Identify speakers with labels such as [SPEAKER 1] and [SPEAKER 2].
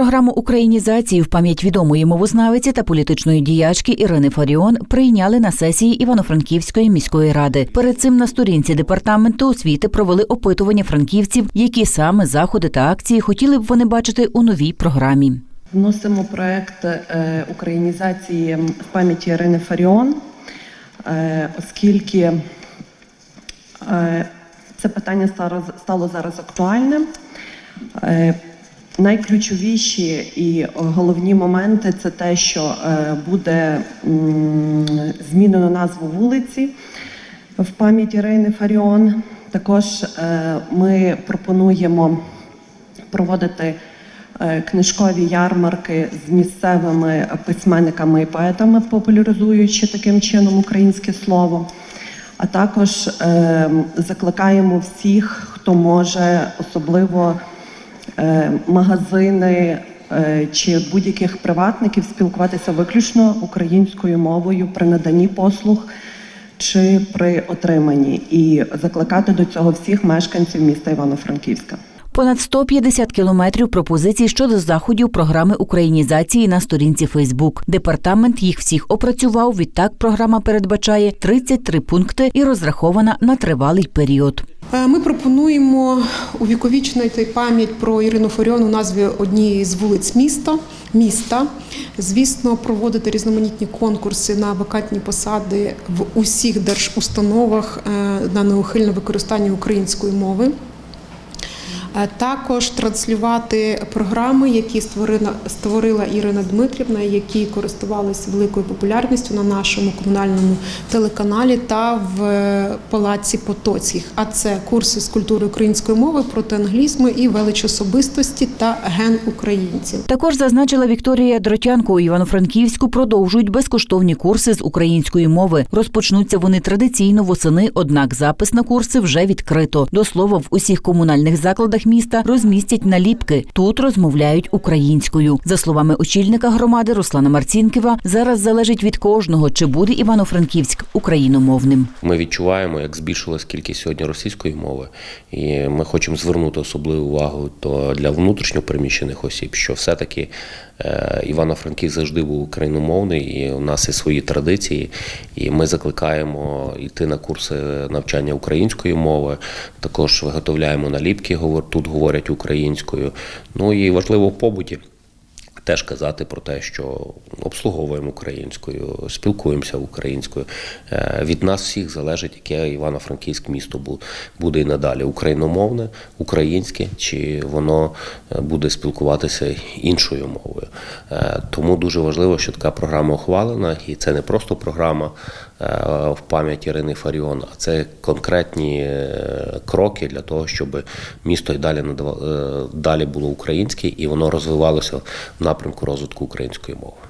[SPEAKER 1] Програму українізації в пам'ять відомої мовознавиці та політичної діячки Ірини Фаріон прийняли на сесії Івано-Франківської міської ради. Перед цим на сторінці департаменту освіти провели опитування франківців, які саме заходи та акції хотіли б вони бачити у новій програмі.
[SPEAKER 2] Вносимо проект е, українізації в пам'яті Ірини Фаріон, е, оскільки е, це питання стало, стало зараз актуальним. Найключовіші і головні моменти це те, що е, буде змінено назву вулиці в пам'ять Ірини Фаріон. Також е, ми пропонуємо проводити е, книжкові ярмарки з місцевими письменниками і поетами, популяризуючи таким чином українське слово. А також е, закликаємо всіх, хто може, особливо магазини е, чи будь-яких приватників, спілкуватися виключно українською мовою при наданні послуг чи при отриманні, і закликати до цього всіх мешканців міста Івано-Франківська.
[SPEAKER 1] Понад 150 кілометрів пропозицій щодо заходів програми українізації на сторінці Фейсбук. Департамент їх всіх опрацював. Відтак програма передбачає 33 пункти і розрахована на тривалий період.
[SPEAKER 3] Е, Ми пропонуємо увіковічнити пам'ять про Ірину Фаріон у назві однієї з вулиць міста. Міста, звісно, проводити різноманітні конкурси на вакантні посади в усіх держустановах е, на неухильне використання української мови. Е, Також транслювати програми, які створила, створила Ірина Дмитрівна, які користувалися великою популярністю на нашому комунальному телеканалі та в е, палаці Потоцьких. А це курси з культури української мови проти англізму і велич особистості та ген українців.
[SPEAKER 1] Також зазначила Вікторія Дротянко у Івано-Франківську продовжують безкоштовні курси з української мови. Розпочнуться вони традиційно восени, однак запис на курси вже відкрито. До слова, в усіх комунальних закладах міста розмістять наліпки. Тут розмовляють українською. За словами очільника громади Руслана Марцінківа, зараз залежить від кожного, чи буде Івано-Франківськ україномовним.
[SPEAKER 4] Ми відчуваємо, як збільшилась кількість сьогодні російської мови, і ми хочемо звернути особливу увагу то для внутрішньо переміщених осіб, що все-таки е, Івано-Франківськ завжди був україномовний, і у нас є свої традиції. І ми закликаємо йти на курси навчання української мови. Також виготовляємо наліпки, говор- тут говорять українською. Ну і важливо в побуті. Теж казати про те, що обслуговуємо українською, спілкуємося українською. Е, Від нас всіх залежить, яке Івано-Франківськ місто буде і надалі україномовне, українське, чи воно е, буде спілкуватися іншою мовою. Е, Тому дуже важливо, що така програма ухвалена, і це не просто програма в пам'ять Ірини Фаріон, а це конкретні кроки для того, щоб місто й далі далі було українське і воно розвивалося в напрямку розвитку української мови.